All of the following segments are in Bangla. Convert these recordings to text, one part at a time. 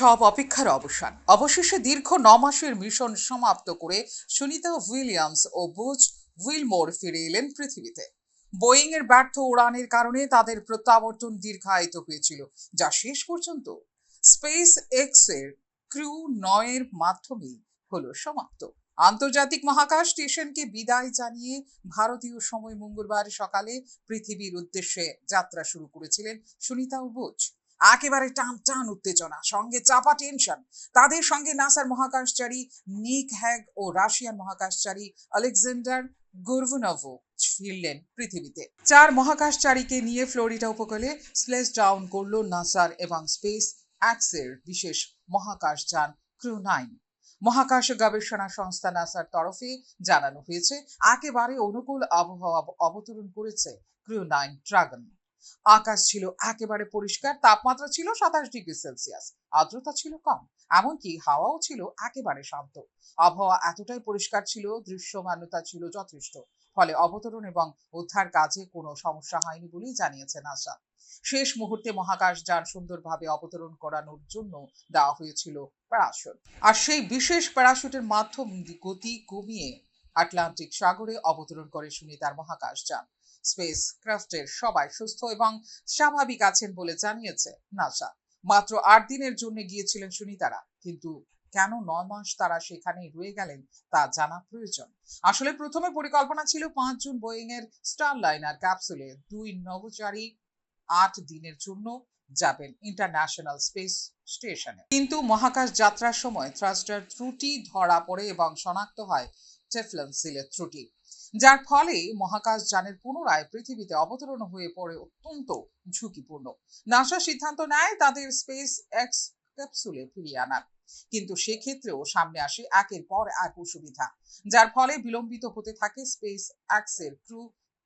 সব অপেক্ষার অবসান। অবশেষে দীর্ঘ ন মাসের মিশন সমাপ্ত করে সুনিতা উইলিয়ামস ও বুজ উইলমোর ফিরে এলেন পৃথিবীতে। বোয়িং এর ব্যর্থ উড়ানের কারণে তাদের প্রত্যাবর্তন দীর্ঘায়িত হয়েছিল, যা শেষ পর্যন্ত স্পেস এক্সের ক্রু নয়ের মাধ্যমেই হলো সমাপ্ত। আন্তর্জাতিক মহাকাশ স্টেশনকে বিদায় জানিয়ে ভারতীয় সময় মঙ্গলবার সকালে পৃথিবীর উদ্দেশ্যে যাত্রা শুরু করেছিলেন সুনিতা বুজ। একেবারে টান টান উত্তেজনা, সঙ্গে চাপা টেনশন তাদের সঙ্গে নাসার মহাকাশচারী নিক হ্যাগ ও রাশিয়ান মহাকাশচারী আলেকজান্ডার গুরভুনভো ফিরলেন পৃথিবীতে। চার মহাকাশচারীকে নিয়ে ফ্লোরিডা উপকূলে স্লেস ডাউন করল নাসার এবং স্পেস অ্যাক্সের বিশেষ মহাকাশযান ক্রু নাইন। মহাকাশ গবেষণা সংস্থা নাসার তরফে জানানো হয়েছে, একেবারে অনুকূল আবহাওয়া অবতরণ করেছে ক্রু নাইন ড্রাগন। আকাশ ছিল একেবারে পরিষ্কার, তাপমাত্রা ছিল সাতাশ ডিগ্রি সেলসিয়াস, আর্দ্রতা ছিল কম, এমনকি হাওয়াও ছিল একেবারে শান্ত। আবহাওয়া এতটাই পরিষ্কার ছিল, দৃশ্যমানতা ছিল যথেষ্ট, ফলে অবতরণ এবং উদ্ধার কাজে কোনো সমস্যা হয়নি বলেই জানিয়েছে নাসা শেষ মুহূর্তে মহাকাশ যান সুন্দরভাবে অবতরণ করানোর জন্য দেওয়া হয়েছিল প্যারাশুট। আর সেই বিশেষ প্যারাশুটের মাধ্যম গতি কমিয়ে আটলান্টিক সাগরে অবতরণ করে শুনে সুনিতার মহাকাশ যান। স্পেস ক্রাফটের সবাই সুস্থ এবং স্বাভাবিক আছেন বলে জানিয়েছে নাসা মাত্র আট দিনের জন্য গিয়েছিলেন সুনিতারা, কিন্তু কেন নয় মাস তারা সেখানেই রয়ে গেলেন তা জানা প্রয়োজন। আসলে প্রথমে পরিকল্পনা ছিল পাঁচ জুন বোয়িং এর স্টার লাইনার ক্যাপসুলে দুই নভোচারী আট দিনের জন্য যাবেন ইন্টারন্যাশনাল স্পেস স্টেশনে কিন্তু মহাকাশ যাত্রার সময় থ্রাস্টার ত্রুটি ধরা পড়ে এবং শনাক্ত হয় টেফলন সিলের ত্রুটি। যার ফলে মহাকাশ যানের পুনরায় পৃথিবীতে অবতরণ হয়ে পড়ে অত্যন্ত ঝুঁকিপূর্ণ। নাসা সিদ্ধান্ত নেয় তাদের স্পেস এক্স ক্যাপসুলে ফিরিয়ে আনার। কিন্তু সেক্ষেত্রেও সামনে আসে একের পর এক অসুবিধা, যার ফলে বিলম্বিত হতে থাকে স্পেস এক্সের ক্রু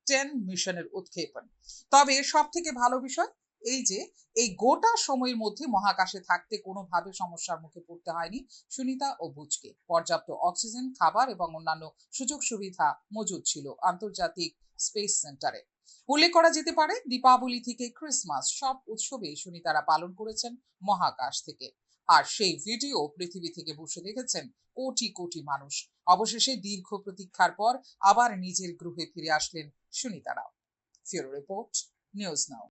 টেন মিশনের উৎক্ষেপণ। তবে সব থেকে ভালো বিষয় এই যে, এই গোটা সময়ের মধ্যে মহাকাশে থাকতে কোনোভাবে সমস্যার মুখে পড়তে হয়নি সুনিতা ও বুজকে। পর্যাপ্ত অক্সিজেন, খাবার এবং অন্যান্য সুযোগ সুবিধা মজুদ ছিল আন্তর্জাতিক স্পেস সেন্টারে। উল্লেখ করা যেতে পারে, দীপাবলি থেকে ক্রিসমাস সব উৎসবে সুনিতারা পালন করেছেন মহাকাশ থেকে। আর সেই ভিডিও পৃথিবী থেকে বসে দেখেছেন কোটি কোটি মানুষ। অবশেষে দীর্ঘ প্রতীক্ষার পর আবার নিজের গৃহে ফিরে আসলেন সুনিতারা ফিরো রিপোর্ট, নিউজ নাও।